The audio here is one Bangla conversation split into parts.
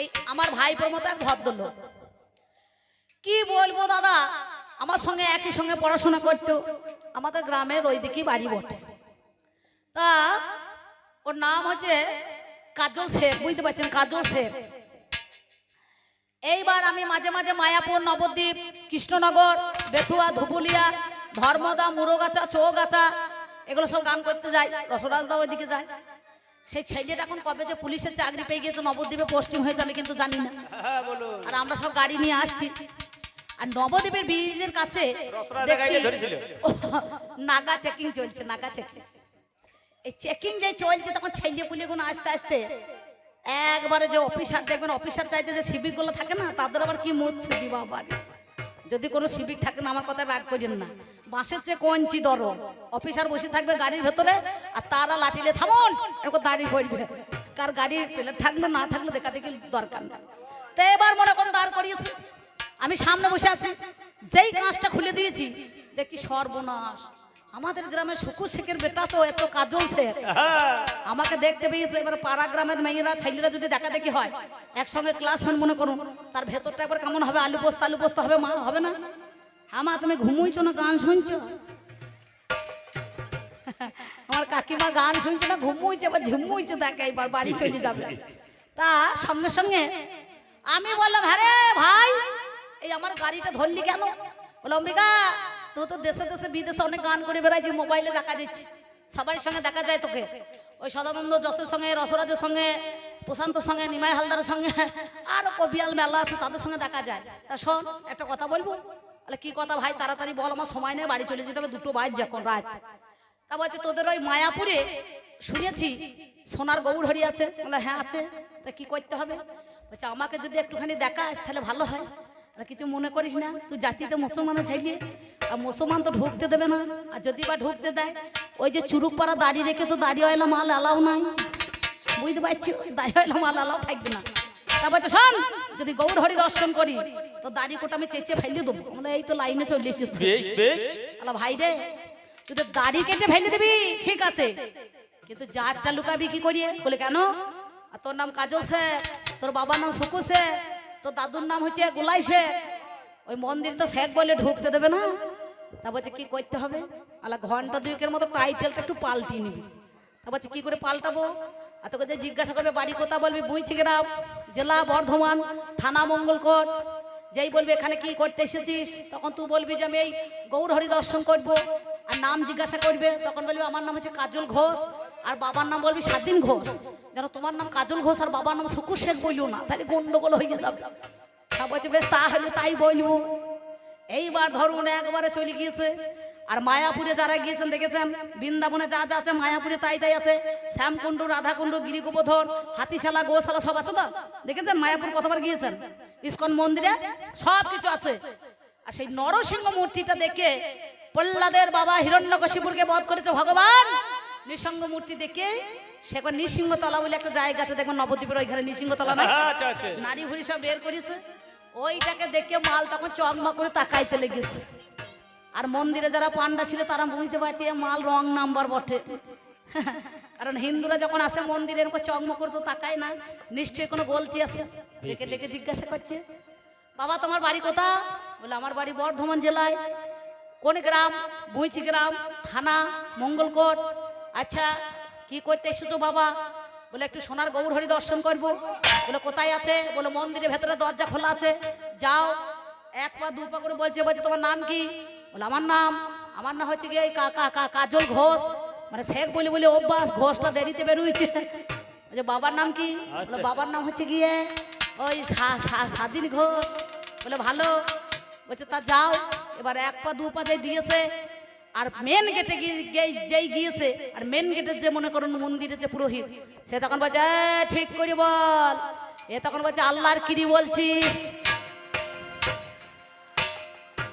এই আমার ভাই প্রমতা এক ভদ্রলোক। কি বলব দাদা? আমার সঙ্গে একই সঙ্গে পড়াশোনা করতো। আমাদের গ্রামের ওই দিকেই বাড়ি বটে। তা ওর নাম হচ্ছে কাজল শেখ বুঝতে পারছেন? কাজল শেখ এইবার আমি মাঝে মাঝে মায়াপুর, নবদ্বীপ, কৃষ্ণনগর, বেথুয়া ধুপুলিয়া ধর্মদা, মুরগাছা, চৌগাছা, এগুলো সব গান করতে যাই। রসরাজদা ওইদিকে যায়। সেই ছেলেটা এখন কবে যে পুলিশের চাকরি পেয়ে গিয়েছে নবদ্বীপে পোস্টিং হয়েছে আমি কিন্তু জানি না। হ্যাঁ আর আমরা সব গাড়ি নিয়ে আসছি। আর নবদ্বীপের ব্রিজের কাছে দেখছি নাগা চেকিং চলছে নাগা চেকিং এই চেকিং যে চলছে তখন ছেলে পুলিগুলো আস্তে আস্তে একবারে যে অফিসার দেখবেন অফিসার চাইতে যে সিভিকগুলো থাকে না তাদের আবার কি মুচ্ছে দি বাবা যদি কোনো সিভিক থাকে না আমার কথা রাগ করেন না। বাসের চেয়ে কঞ্চি দর অফিসার বসে থাকবে গাড়ির ভেতরে, আর তারা লাঠিলে থামুন, এরকম দাঁড়িয়ে পড়বে। কার গাড়ির প্লেট থাকল না থাকল দেখা দেখি দরকার না তো এবার মনে করো দাঁড় করিয়েছি। আমি সামনে বসে আছি। যেই কাঁচটা খুলে দিয়েছি, দেখছি সর্বনাশ। আমাদের গ্রামে শুকু শেখের বেটা তো এত কাজল শেখ। আমাকে দেখতে পেয়েছে, এবার পাড়া গ্রামের মেয়েরা, ছেলেরা যদি দেখা দেখি হয়, একসঙ্গে ক্লাসমেট মনে করুন, তার ভেতরটা একবার কেমন হবে? আলু পোস্ত আলু পোস্ত হবে মা? হবে না? হ্যাঁ মা তুমি ঘুমুইছো না, গান শুনছো? আমার কাকিমা গান শুনছে না, ঘুমুইছে এবার ঝুমুইছে, দেখে এবার বাড়ি চলে যাবে। তা সঙ্গে সঙ্গে আমি বললাম হ্যাঁ ভাই, এই আমার গাড়িটা ধরলি কেন? বলো অম্বিকা তুই তো দেশে দেশে বিদেশে অনেক গান করে বেড়াইছি, মোবাইলে দেখা যাচ্ছে সবার সঙ্গে দেখা যায় তোকে। ওই সদানন্দ যশের সঙ্গে, রসরাজের সঙ্গে, প্রশান্তর সঙ্গে, নিমাই হালদারের সঙ্গে, আর কবিয়াল মেলা আছে, তাদের সঙ্গে দেখা যায়। তা শোন, একটা কথা বলব? তাহলে কি কথা ভাই তাড়াতাড়ি বল আমার সময় নেই বাড়ি চলে যেতে হবে দুটো বাইর যখন রাত। তা বলছে তোদের ওই মায়াপুরে শুনেছি সোনার গৌর হরি আছে? বলে হ্যাঁ আছে। তা কি করতে হবে? বলছে আমাকে যদি একটুখানি দেখাস তাহলে ভালো হয়। বলে, কিছু মনে করিস না তুই জাতিতে মুসলমানে ছাইলে আর মুসলমান তো ঢুকতে দেবে না। আর যদি বা ঢুকতে দেয় ওই যে চুরুক পাড়া দাড়ি রেখেছো দাড়ি হয়লা মাল এলাও নাই। বুঝতে পারছি দাড়ি হয়লা মাল এলাও থাকবে না। তা বলছে শোন যদি গৌর হরি দর্শন করি তো দাড়ি কোটা আমি চেঁচে ফেলে দেবো। বলে এই তো লাইনে চলে এসেছে। বেশ বেশ। আলা ভাই রে তুই তো দাড়ি কেটে ফেলে দিবি ঠিক আছে। কিন্তু জাতটা লুকাবি কি করিয়ে? বলে কেন? আর তোর নাম কাজল শেখ তোর বাবার নাম সুকু শেখ তোর দাদুর নাম হচ্ছে গোলাই শেখ। ওই মন্দির তো শেখ বলে ঢুকতে দেবে না? তা বলছে কি করতে হবে? আলা ঘণ্টা দুয়েকের মতো টাইটেলটা একটু পাল্টিয়ে নিবি। তা বলছে কি করে পাল্টাবো? আর তোকে যে জিজ্ঞাসা করবে বাড়ি কোথা বলবি? বুঝছি গ্রাম জেলা বর্ধমান থানা মঙ্গলকোট। যেই বলবে এখানে কি করতে এসেছিস? তখন তুই বলবি যে আমি এই গৌরহরি দর্শন করব। আর নাম জিজ্ঞাসা করবে। তখন বলবি, আমার নাম হচ্ছে কাজল ঘোষ। আর বাবার নাম বলবি স্বাধীন ঘোষ। যেন তোমার নাম কাজল ঘোষ আর বাবার নাম শুকুর শেখ বলিও না। তাহলে গন্ডগোল হয়ে যাবে তা বলছে, বেশ, তাহলে তাই বলব। এইবার ধরুন একবারে চলে গিয়েছে। আর মায়াপুরে যারা গিয়েছেন দেখেছেন? বৃন্দাবনে যা যা আছে মায়াপুরে তাই তাই আছে। শ্যামকুণ্ড রাধাকুণ্ড গিরিগোবর্ধন হাতিশালা গোশালা সব আছে তো? দেখেছেন? মায়াপুর কতবার গিয়েছেন? ইস্কন মন্দিরে সব কিছু আছে। আর সেই নরসিংহ মূর্তিটা দেখে প্রহ্লাদের বাবা হিরণ্যকশিপুরকে বধ করেছে ভগবান! নৃসিংহ মূর্তি দেখে সেখানে নৃসিংহতলা বলে একটা জায়গা আছে দেখবেন নবদ্বীপের ওইখানে নৃসিংহতলা না? আচ্ছা আচ্ছা নারী ভুড়ি সব বের করেছে। ওইটাকে দেখে মাল তখন চকমা করে তাকাইতে লেগেছে। আর মন্দিরে যারা পান্ডা ছিল তারা বুঝতে পারছে মাল রং নাম্বার বটে। কারণ হিন্দুরা যখন আসে মন্দিরে এরকম চকম করে তো তাকায় না নিশ্চয়ই কোনো গলতি আছে? ডেকে ডেকে জিজ্ঞাসা করছে বাবা তোমার বাড়ি কোথা বলে আমার বাড়ি বর্ধমান জেলায়। কোন গ্রাম? বুইচি গ্রাম থানা মঙ্গলকোট। আচ্ছা কি করতে এসেছ বাবা? বলে একটু সোনার গৌর হরি দর্শন করব। বলে কোথায় আছে? বলে মন্দিরের ভেতরে দরজা খোলা আছে। যাও। এক পা দু পা করে বলছে বলছে তোমার নাম কি? বলে আমার নাম আমার নাম হচ্ছে গিয়ে এই কা- কাজল ঘোষ। মানে শেখ বলে বলে অভ্যাস ঘোষটা দেরিতে বেরোইছে। যে বাবার নাম কি? বলে বাবার নাম হচ্ছে গিয়ে ওই স্বাধীন ঘোষ। বলে ভালো। বলছে তা যাও। এবার এক পা দু পা যে দিয়েছে। আর মেন গেটে গিয়ে যেই গিয়েছে আর মেন গেটের যে মনে করুন মন্দিরের যে পুরোহিত সে তখন বলছে ঠিক করি বল। এ তখন বলছে আল্লাহর কিরি বলছি।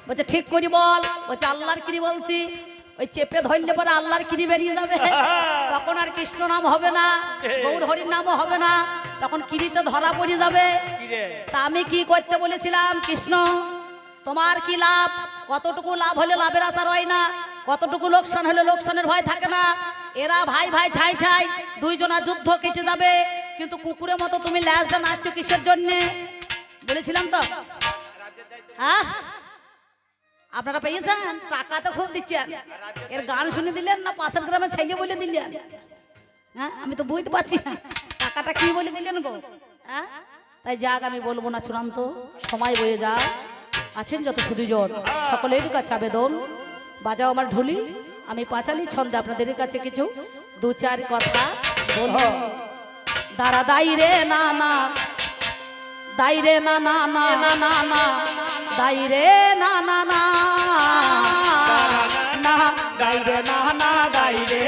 বলছে ঠিক করি বল। বলছে আল্লাহর কিরি বলছি। ওই চেপে ধরলে পরে আল্লাহর কিরি বেরিয়ে যাবে। তখন আর কৃষ্ণ নাম হবে না গৌর হরির নামও হবে না। তখন কিরিতে ধরা পড়ে যাবে। তা আমি কি করতে বলেছিলাম কৃষ্ণ? তোমার কি লাভ? কতটুকু লাভ হলে লাভের আশা রয় না? কতটুকু লোকসান হলে লোকসানের ভয় থাকে না? এরা ভাই ভাই ঠাই ঠাই দুইজনা যুদ্ধ কেটে যাবে। কিন্তু কুকুরের মতো তুমি ল্যাসটা নাচছো কিসের জন্যে? বলেছিলাম তো? হ্যাঁ? আপনারা পেয়েছেন? টাকা তো খুব দিচ্ছেন এর গান শুনে দিলেন না পাশের গ্রামে ছেলে বলে দিলেন? হ্যাঁ আমি তো বুঝতে পারছি না। টাকাটা কি বলে দিলেন গো? হ্যাঁ? তাই যাক, আমি বলব না চূড়ান্ত। সময় বয়ে যা আছেন যত সুদীজন সকলের কাছে আবেদন। বাজাও আমার ঢুলি। আমি পাঁচালি ছন্দে আপনাদের কাছে কিছু দু চার কথা বলব। দাঁড়া দাই রে, না না। দাই রে, না না না না না না। দাইরে না না না। দাইরে না না দাইরে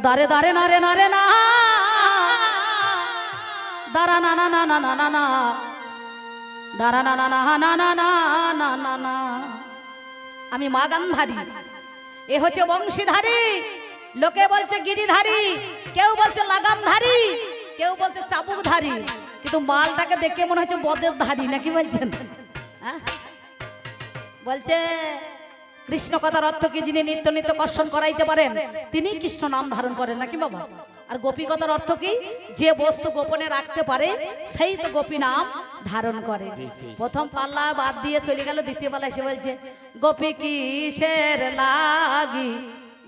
দারে দারে না রে না না দারা না না না না না না না দারা না না না না না না না না না আমি মা গান্ধারী এ হচ্ছে বংশীধারী লোকে বলছে গিরিধারী কেউ বলছে লাগামধারী কেউ বলছে চাবুকধারী কিন্তু মালটাকে দেখে মনে হচ্ছে বদের ধারী নাকি বলছেন হ্যাঁ? বলছে কৃষ্ণ কথার অর্থ কি যিনি নিত্য নিত্য কর্ষণ করাইতে পারেন? তিনি কৃষ্ণ নাম ধারণ করেন নাকি বাবা? আর গোপী কথার অর্থ কি? যে বস্তু গোপনে রাখতে পারে সেই তো গোপী নাম ধারণ করে। প্রথম পাল্লা বাদ দিয়ে চলে গেল দ্বিতীয় পাল্লা এসে বলছে গোপী কিসের লাগি?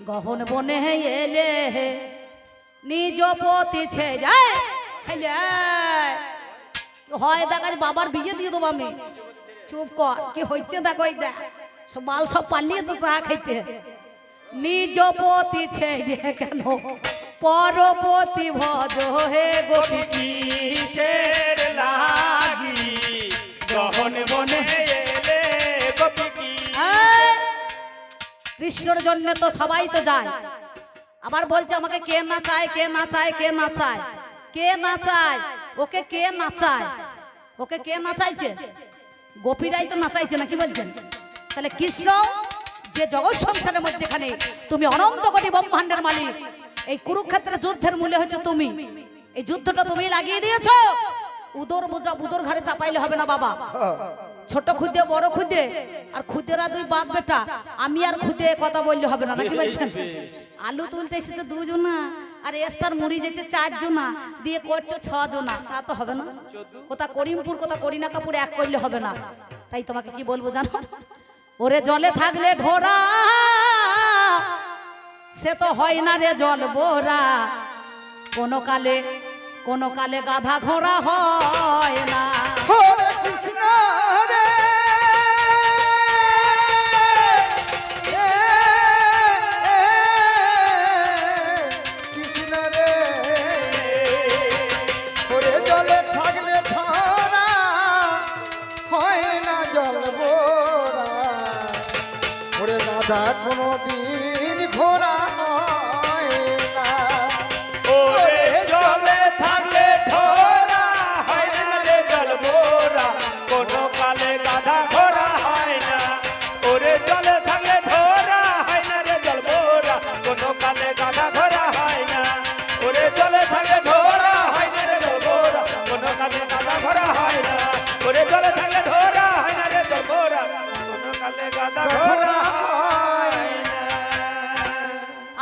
গহন বনে এলে নিজ পতি ছেড়ে হয় দেখা বাবার বিয়ে দিয়ে দেবো আমি। চুপ কর কি হচ্ছে দেখো দেখ। সব মাল সব পালিয়েছে চা খাইতে নিজ পতি ছেড়ে কেন? পরপতি ভজ হে গোপী কিসের লাগি? গহন বনে এলে গোপী কি? কৃষ্ণর জন্য তো সবাই তো যায়। আবার বলছে আমাকে কে না চায় কে না চায় কে না চায়? কে না চায়? ওকে কে না চায়? ওকে কে না চাইছে? গোপীরাই তো না চাইছে না কি বলছেন? তাহলে কৃষ্ণ, যে জগৎ সংসারের মধ্যেখানে তুমি অনন্ত কোটি ব্রহ্মাণ্ডের মালিক, এই কুরুক্ষেত্রের যুদ্ধের মূল্য হচ্ছে তুমি। এই যুদ্ধটা তুমি লাগিয়ে দিয়েছ, উদর বোঝা, উদর ঘরে চাপাইলে হবে না বাবা। ছোট খুদে, বড় খুদে, আর খুদেরা দুই বাপ বেটা, আমি আর খুদে কথা বললে হবে না, নাকি বলছেন? আলু তুলতে এসেছে দুজনা, আর এস্টার মুড়ি যেছে চারজনা, দিয়ে করছ ছজনা, তা তো হবে না। কোথা করিমপুর, কোথা করিনা কাপুর এক করলে হবে না। তাই তোমাকে কি বলব জানো? ওরে জলে থাকলে ঢোরা সে তো হয় না রে জল বোরা। কোনো কালে কোনো কালে গাধা ঘোড়া হয় না।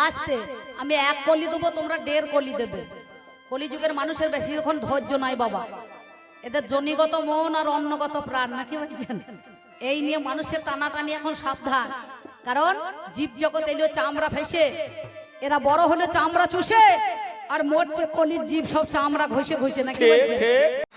আসতে আমি এক কলি দেবো তোমরা দেড় কলি দেবে। কলিযুগের মানুষের বেশিক্ষণ ধৈর্য নাই বাবা। এদের জনিগত মন আর অন্নগত প্রাণ নাকি বলছেন? এই নিয়ে মানুষের টানাটানি এখন সাবধান। কারণ জীব জগৎ এলেও চামড়া ফেসে এরা বড় হলে চামড়া চুষে আর মরছে কলির জীব সব চামড়া ঘষে ঘষে নাকি ঠিক।